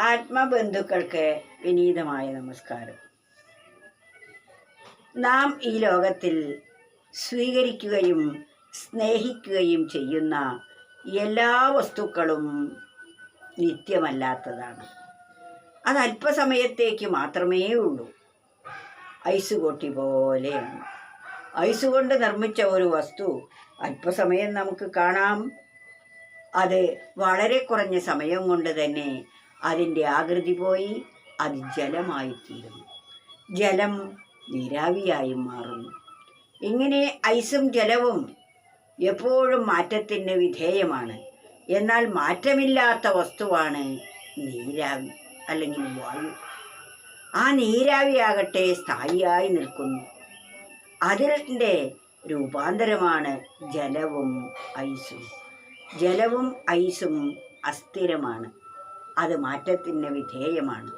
ആത്മബന്ധുക്കൾക്ക് വിനീതമായ നമസ്കാരം. നാം ഈ ലോകത്തിൽ സ്വീകരിക്കുകയും സ്നേഹിക്കുകയും ചെയ്യുന്ന എല്ലാ വസ്തുക്കളും നിത്യമല്ലാത്തതാണ്. അത് അല്പസമയത്തേക്ക് മാത്രമേ ഉള്ളൂ. ഐസ് കൊട്ടി പോലെയാണ്. ഐസ് കൊണ്ട് നിർമ്മിച്ച ഒരു വസ്തു അല്പസമയം നമുക്ക് കാണാം. അത് വളരെ കുറഞ്ഞ സമയം കൊണ്ട് തന്നെ അതിന്റെ ആകൃതി പോയി അത് ജലമായിത്തീരുന്നു. ജലം നീരാവിയായി മാറുന്നു. ഇങ്ങനെ ഐസും ജലവും എപ്പോഴും മാറ്റത്തിന് വിധേയമാണ്. എന്നാൽ മാറ്റമില്ലാത്ത വസ്തുവാണ് നീരാവി അല്ലെങ്കിൽ വായു. ആ നീരാവിയാകട്ടെ സ്ഥായിയായി നിൽക്കുന്നു. അതിന്റെ രൂപാന്തരമാണ് ജലവും ഐസും. ജലവും ഐസും അസ്ഥിരമാണ്. അത് മാറ്റത്തിന് വിധേയമാണ്.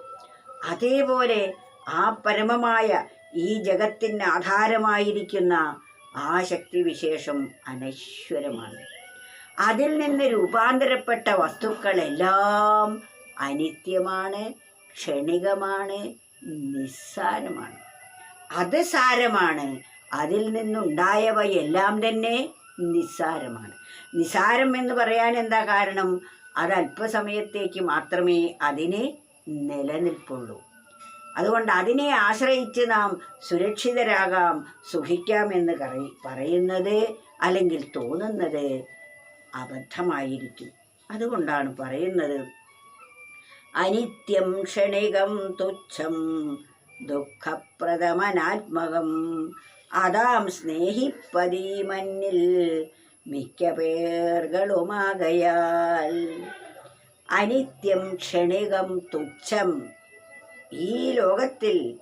അതേപോലെ ആ പരമമായ ഈ ജഗത്തിന് ആധാരമായിരിക്കുന്ന ആ ശക്തിവിശേഷം അനശ്വരമാണ്. അതിൽ നിന്ന് രൂപാന്തരപ്പെട്ട വസ്തുക്കളെല്ലാം അനിത്യമാണ് ക്ഷണികമാണ് നിസ്സാരമാണ്. അത് സാരമാണ്. അതിൽ നിന്നുണ്ടായവയെല്ലാം തന്നെ നിസ്സാരമാണ്. നിസ്സാരം എന്ന് പറയാൻ എന്താ കാരണം? അത് അല്പസമയത്തേക്ക് മാത്രമേ അതിനെ നിലനിൽപ്പുള്ളൂ. അതുകൊണ്ട് അതിനെ ആശ്രയിച്ച് നാം സുരക്ഷിതരാകാം സുഖിക്കാമെന്ന് പറയുന്നത് അല്ലെങ്കിൽ തോന്നുന്നത് അബദ്ധമായിരിക്കും. അതുകൊണ്ടാണ് പറയുന്നത് അനിത്യം ക്ഷണികം തുച്ഛം ദുഃഖപ്രദമനാത്മകം അതാം സ്നേഹിപ്പതീ മന്നിൽ മിക്ക പേറുകളുമാകയാൽ അനിത്യം ക്ഷണികം തുച്ഛം. ഈ ലോകത്തിൽ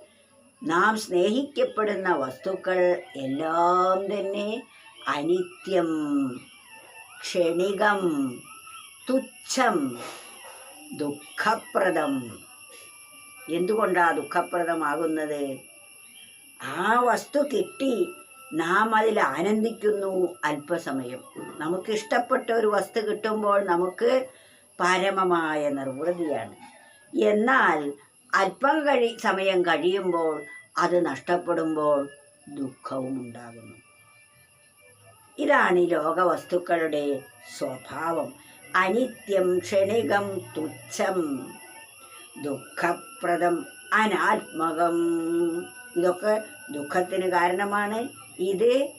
നാം സ്നേഹിക്കപ്പെടുന്ന വസ്തുക്കൾ എല്ലാം തന്നെ അനിത്യം ക്ഷണികം തുച്ഛം ദുഃഖപ്രദം. എന്തുകൊണ്ടാണ് ദുഃഖപ്രദമാകുന്നത്? ആ വസ്തു കിട്ടി നാം അതിൽ ആനന്ദിക്കുന്നു അല്പസമയം. നമുക്ക് ഇഷ്ടപ്പെട്ട ഒരു വസ്തു കിട്ടുമ്പോൾ നമുക്ക് പരമമായ നിർവൃതിയാണ്. എന്നാൽ അല്പം കഴി സമയം കഴിയുമ്പോൾ അത് നഷ്ടപ്പെടുമ്പോൾ ദുഃഖവും ഉണ്ടാകുന്നു. ഇതാണ് ഈ ലോകവസ്തുക്കളുടെ സ്വഭാവം. അനിത്യം ക്ഷണികം തുച്ഛം ദുഃഖപ്രദം അനാത്മകം. ഇതൊക്കെ ദുഃഖത്തിന് കാരണമാണ്. ഇത്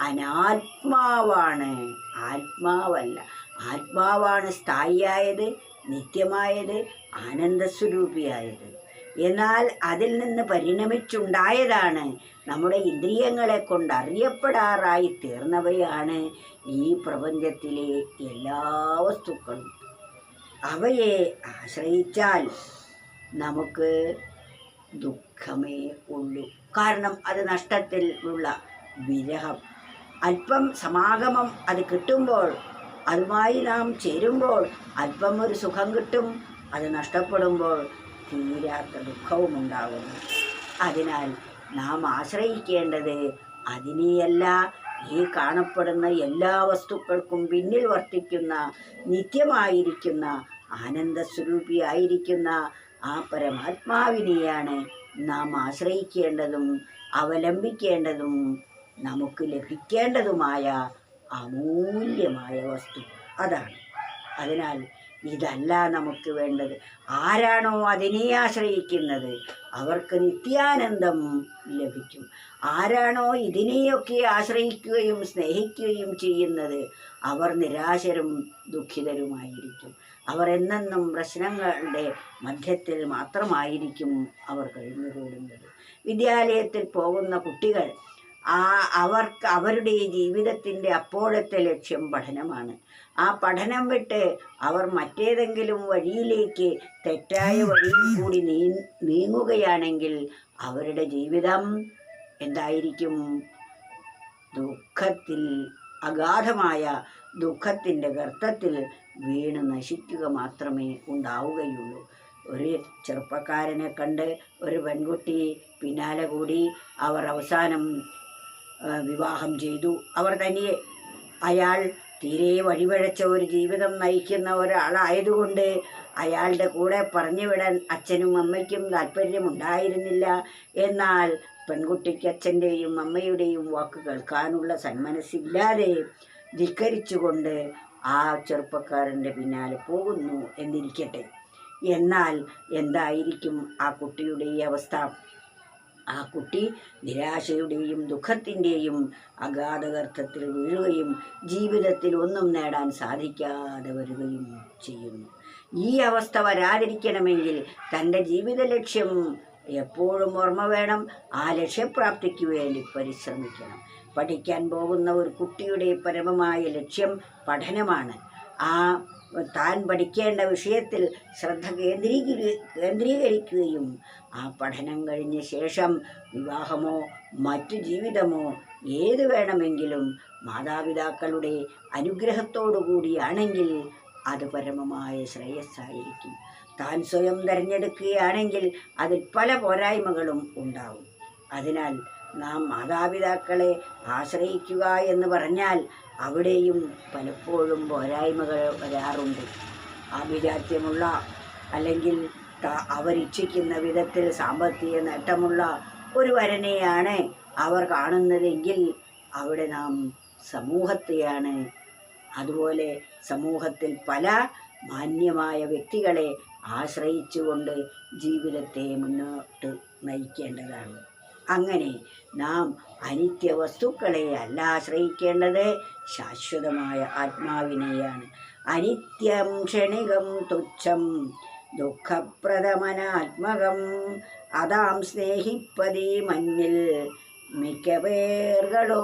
അനാത്മാവാണ്. ആത്മാവല്ല. ആത്മാവാണ് സ്ഥായിയായത് നിത്യമായത് ആനന്ദസ്വരൂപിയായത്. എന്നാൽ അതിൽ നിന്ന് പരിണമിച്ചുണ്ടായതാണ്. നമ്മുടെ ഇന്ദ്രിയങ്ങളെ കൊണ്ട് അറിയപ്പെടാറായി തീർന്നവയാണ് ഈ പ്രപഞ്ചത്തിലെ എല്ലാ വസ്തുക്കളും. അവയെ ആശ്രയിച്ചാൽ നമുക്ക് ദുഃഖമേ ഉള്ളൂ. കാരണം അത് നഷ്ടത്തിൽ ഉള്ള വിരഹം. അല്പം സമാഗമം അത് കിട്ടുമ്പോൾ അതുമായി നാം ചേരുമ്പോൾ അല്പം ഒരു സുഖം കിട്ടും. അത് നഷ്ടപ്പെടുമ്പോൾ തീരാത്ത ദുഃഖവും ഉണ്ടാകുന്നു. അതിനാൽ നാം ആശ്രയിക്കേണ്ടത് അതിനെയല്ല. ഈ കാണപ്പെടുന്ന എല്ലാ വസ്തുക്കൾക്കും പിന്നിൽ വർത്തിക്കുന്ന നിത്യമായിരിക്കുന്ന ആനന്ദസ്വരൂപിയായിരിക്കുന്ന ആ പരമാത്മാവിനെയാണ് നാം ആശ്രയിക്കേണ്ടതും അവലംബിക്കേണ്ടതും നമുക്ക് ലഭിക്കേണ്ടതുമായ അമൂല്യമായ വസ്തു അതാണ്. അതിനാൽ ഇതല്ല നമുക്ക് വേണ്ടത്. ആരാണോ അതിനെ ആശ്രയിക്കുന്നത്? അവർക്ക് നിത്യാനന്ദം ലഭിക്കും. ആരാണോ ഇതിനെയൊക്കെ ആശ്രയിക്കുകയും സ്നേഹിക്കുകയും ചെയ്യുന്നത്? അവർ നിരാശരും ദുഃഖിതരുമായിരിക്കും. അവർ എന്നെന്നും പ്രശ്നങ്ങളുടെ മധ്യത്തിൽ മാത്രമായിരിക്കും അവർ കഴിഞ്ഞുകൂടുന്നത്. വിദ്യാലയത്തിൽ പോകുന്ന കുട്ടികൾ ആ അവർക്ക് അവരുടെ ജീവിതത്തിന്റെ അപ്പോഴത്തെ ലക്ഷ്യം പഠനമാണ്. ആ പഠനം വിട്ട് അവർ മറ്റേതെങ്കിലും വഴിയിലേക്ക് തെറ്റായ വഴിയിൽ കൂടി നീങ്ങുകയാണെങ്കിൽ അവരുടെ ജീവിതം എന്തായിരിക്കും? ദുഃഖത്തിൽ അഗാധമായ ദുഃഖത്തിന്റെ ഗർത്തത്തിൽ വീണ് നശിക്കുക മാത്രമേ ഉണ്ടാവുകയുള്ളൂ. ഒരു ചെറുപ്പക്കാരനെ കണ്ട് ഒരു പെൺകുട്ടി പിന്നാലെ കൂടി അവർ അവസാനം വിവാഹം ചെയ്തു. അവർ തനിയെ അയാൾ തീരെ വഴിപഴച്ച ഒരു ജീവിതം നയിക്കുന്ന ഒരാളായതുകൊണ്ട് അയാളുടെ കൂടെ പറഞ്ഞു വിടാൻ അച്ഛനും അമ്മയ്ക്കും താല്പര്യമുണ്ടായിരുന്നില്ല. എന്നാൽ പെൺകുട്ടിക്ക് അച്ഛന്റെയും അമ്മയുടെയും വാക്ക് കേൾക്കാനുള്ള സന്മനസ്സില്ലാതെ ധിക്കരിച്ചുകൊണ്ട് ആ ചെറുപ്പക്കാരന്റെ പിന്നാലെ പോകുന്നു എന്നിരിക്കട്ടെ. എന്നാൽ എന്തായിരിക്കും ആ കുട്ടിയുടെ ഈ അവസ്ഥ? ആ കുട്ടി നിരാശയുടെയും ദുഃഖത്തിന്റെയും അഗാധഗർത്ഥത്തിൽ വീഴുകയും ജീവിതത്തിൽ ഒന്നും നേടാൻ സാധിക്കാതെ വരികയും ചെയ്യുന്നു. ഈ അവസ്ഥ വരാതിരിക്കണമെങ്കിൽ തന്റെ ജീവിത ലക്ഷ്യം എപ്പോഴും ഓർമ്മ വേണം. ആ ലക്ഷ്യപ്രാപ്തിക്ക് വേണ്ടി പരിശ്രമിക്കണം. പഠിക്കാൻ പോകുന്ന ഒരു കുട്ടിയുടെ പരമമായ ലക്ഷ്യം പഠനമാണ്. ആ താൻ പഠിക്കേണ്ട വിഷയത്തിൽ ശ്രദ്ധ കേന്ദ്രീകരി കേന്ദ്രീകരിക്കുകയും ആ പഠനം കഴിഞ്ഞ ശേഷം വിവാഹമോ മറ്റു ജീവിതമോ ഏത് വേണമെങ്കിലും മാതാപിതാക്കളുടെ അനുഗ്രഹത്തോടു കൂടിയാണെങ്കിൽ അത് പരമമായ ശ്രേയസ്സായിരിക്കും. താൻ സ്വയം തിരഞ്ഞെടുക്കുകയാണെങ്കിൽ അതിൽ പല പോരായ്മകളും ഉണ്ടാവും. അതിനാൽ നാം മാതാപിതാക്കളെ ആശ്രയിക്കുക എന്ന് പറഞ്ഞാൽ അവിടെയും പലപ്പോഴും പോരായ്മകൾ വരാറുണ്ട്. ആഭിജാത്യമുള്ള അല്ലെങ്കിൽ അവരിച്ഛിക്കുന്ന വിധത്തിൽ സാമ്പത്തിക നേട്ടമുള്ള ഒരു വരനെയാണ് അവർ കാണുന്നതെങ്കിൽ അവിടെ നാം സമൂഹത്തെയാണ്. അതുപോലെ സമൂഹത്തിൽ പല മാന്യമായ വ്യക്തികളെ ആശ്രയിച്ചുകൊണ്ട് ജീവിതത്തെ മുന്നോട്ട് നയിക്കേണ്ടതാണ്. അങ്ങനെ നാം അനിത്യ വസ്തുക്കളെ അല്ല ആശ്രയിക്കേണ്ടത് ശാശ്വതമായ ആത്മാവിനെയാണ്. അനിത്യം ക്ഷണികം തുച്ഛം ദുഃഖപ്രദമനാത്മകം അതാം സ്നേഹിപ്പതി മഞ്ഞിൽ മിക്ക പേർകളുമാകയാൽ